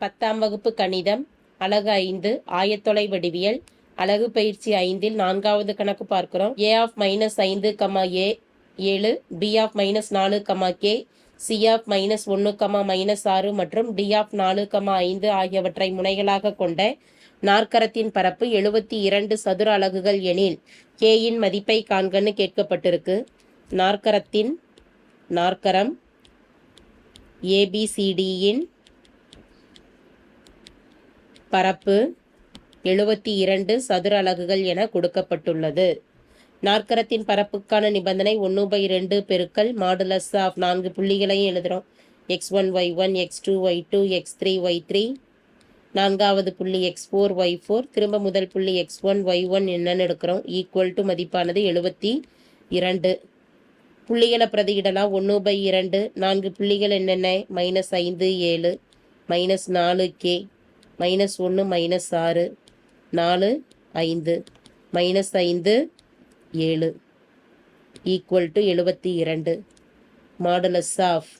பத்தாம் வகுப்பு கணிதம் அலகு ஐந்து ஆயத்தொலை வடிவியல் அலகு பயிற்சி ஐந்தில் நான்காவது கணக்கு பார்க்கிறோம். ஏ ஆஃப் மைனஸ் ஐந்து கமா ஏ ஏழு பி ஆஃப் மைனஸ் நாலு comma K C of minus ஒன்று கமா மைனஸ் ஆறு மற்றும் டி ஆஃப் நாலு கமா ஐந்து ஆகியவற்றை முனைகளாக கொண்ட நாற்கரத்தின் பரப்பு எழுபத்தி இரண்டு சதுர அலகுகள் எனில் கேயின் மதிப்பை காண்கன்னு கேட்கப்பட்டிருக்கு. நாற்கரத்தின் நாற்கரம் ஏபிசிடியின் பரப்பு எழுபத்தி இரண்டு சதுர அலகுகள் என கொடுக்கப்பட்டுள்ளது. நாற்கரத்தின் பரப்புக்கான நிபந்தனை ஒன்று பை ரெண்டு பெருக்கல் மாடுலஸ் ஆஃப் நான்கு புள்ளிகளையும் எழுதுகிறோம் X one Y one X two Y two X three Y three. நான்காவது புள்ளி எக்ஸ் ஃபோர் ஒய் ஃபோர். திரும்ப முதல் புள்ளி எக்ஸ் ஒன் ஒய் ஒன் என்னன்னு எடுக்கிறோம். ஈக்குவல் டு மதிப்பானது எழுபத்தி இரண்டு. புள்ளிகளை பிரதியிடலாம். ஒன்று பை இரண்டு நான்கு புள்ளிகள் என்னென்ன? மைனஸ் ஐந்து ஏழு. மைனஸ் நாலு கே மைனஸ் ஒன்று மைனஸ் ஆறு நாலு ஐந்து மைனஸ் ஐந்து ஏழு ஈக்குவல் டு எழுபத்தி இரண்டு. மாடுலஸ் ஆஃப்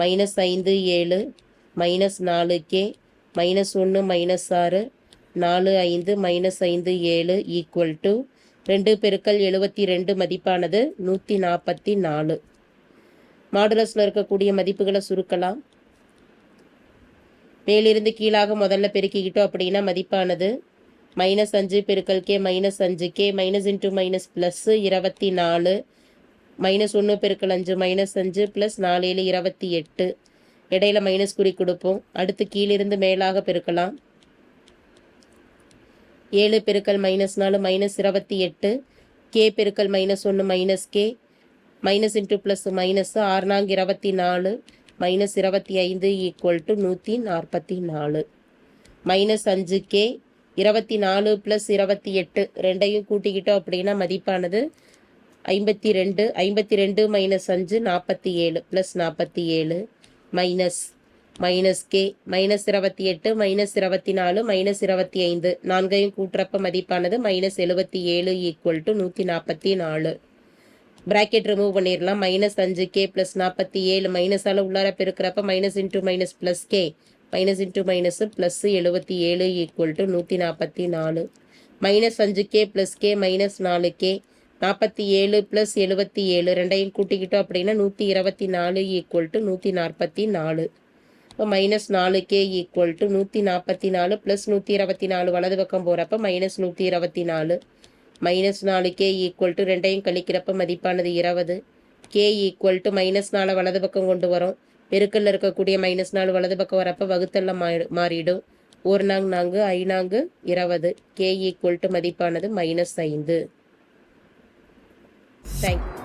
மைனஸ் ஐந்து ஏழு மைனஸ் நாலு கே மைனஸ் ஒன்று மைனஸ் ஆறு நாலு ஐந்து மைனஸ் ஐந்து ஏழு ஈக்குவல் டு ரெண்டு பெருக்கல் எழுபத்தி ரெண்டு மதிப்பானது நூற்றி நாற்பத்தி நாலு. மாடுலஸில் இருக்கக்கூடிய மதிப்புகளை சுருக்கலாம். மேலிருந்து கீழாக முதல்ல பெருக்கிக்கிட்டோம் அப்படின்னா மதிப்பானது மைனஸ் அஞ்சு பெருக்கல் கே மைனஸ் அஞ்சு K minus into minus plus இருபத்தி நாலு மைனஸ் ஒன்று பெருக்கல் அஞ்சு மைனஸ் அஞ்சு ப்ளஸ் நாலு ஏழு இருபத்தி எட்டு. இடையில மைனஸ் குறி கொடுப்போம். அடுத்து கீழிருந்து மேலாக பெருக்கலாம். ஏழு பெருக்கல் மைனஸ் நாலு மைனஸ் இருபத்தி எட்டு. கே பெருக்கல் மைனஸ் ஒன்று minus K minus into plus minus ஆறுநாங்க இருபத்தி நாலு. மைனஸ் இருபத்தி ஐந்து ஈக்குவல் டு நூற்றி நாற்பத்தி நாலு. மைனஸ் அஞ்சு கே இருபத்தி நாலு ப்ளஸ் இருபத்தி எட்டு ரெண்டையும் கூட்டிக்கிட்டோம் அப்படின்னா மதிப்பானது ஐம்பத்தி ரெண்டு. ஐம்பத்தி ரெண்டு மைனஸ் அஞ்சு நாற்பத்தி ஏழு ப்ளஸ் நாற்பத்தி ஏழு. மைனஸ் மைனஸ் கே மைனஸ் இருபத்தி எட்டு மைனஸ் இருபத்தி நாலு மைனஸ் இருபத்தி ஐந்து. நான்கையும் கூட்டுறப்ப மதிப்பானது மைனஸ் எழுபத்தி ஏழு ஈக்குவல் டு நூற்றி நாற்பத்தி நாலு. ப்ராக்கெட் ரிமூவ் பண்ணிடலாம் மைனஸ் அஞ்சு கே ப்ளஸ் நாற்பத்தி ஏழு மைனஸால் உள்ளார பெருக்கிறப்ப minus into minus plus k minus into minus plus எழுபத்தி ஏழு ஈக்குவல் டு நூற்றி நாற்பத்தி நாலு. மைனஸ் அஞ்சு கே ப்ளஸ் கே மைனஸ் நாலு கே நாற்பத்தி ஏழு ப்ளஸ் எழுபத்தி ஏழு ரெண்டையும் கூட்டிக்கிட்டோம் அப்படின்னா நூற்றி இருபத்தி நாலு ஈக்குவல் டு நூற்றி நாற்பத்தி நாலு. இப்போ மைனஸ் நாலு கே ஈக்குவல் டு நூற்றி நாற்பத்தி நாலு ப்ளஸ் நூற்றி இருபத்தி நாலு வலது பக்கம் போகிறப்ப மைனஸ் நூற்றி இருபத்தி நாலு. மைனஸ் நாலு கே ஈக்குவல் டு ரெண்டையும் கழிக்கிறப்ப மதிப்பானது இருபது. கே ஈக்குவல் டு மைனஸ் நாலை வலது பக்கம் கொண்டு வரோம். பெருக்கல்ல இருக்கக்கூடிய மைனஸ் நாலு வலது பக்கம் வரப்ப வகுத்தல்ல மாறிடும். ஒரு நாங் நான்கு ஐநாங்கு இருபது. கே ஈக்குவல் டு மதிப்பானது மைனஸ் ஐந்து. Thank you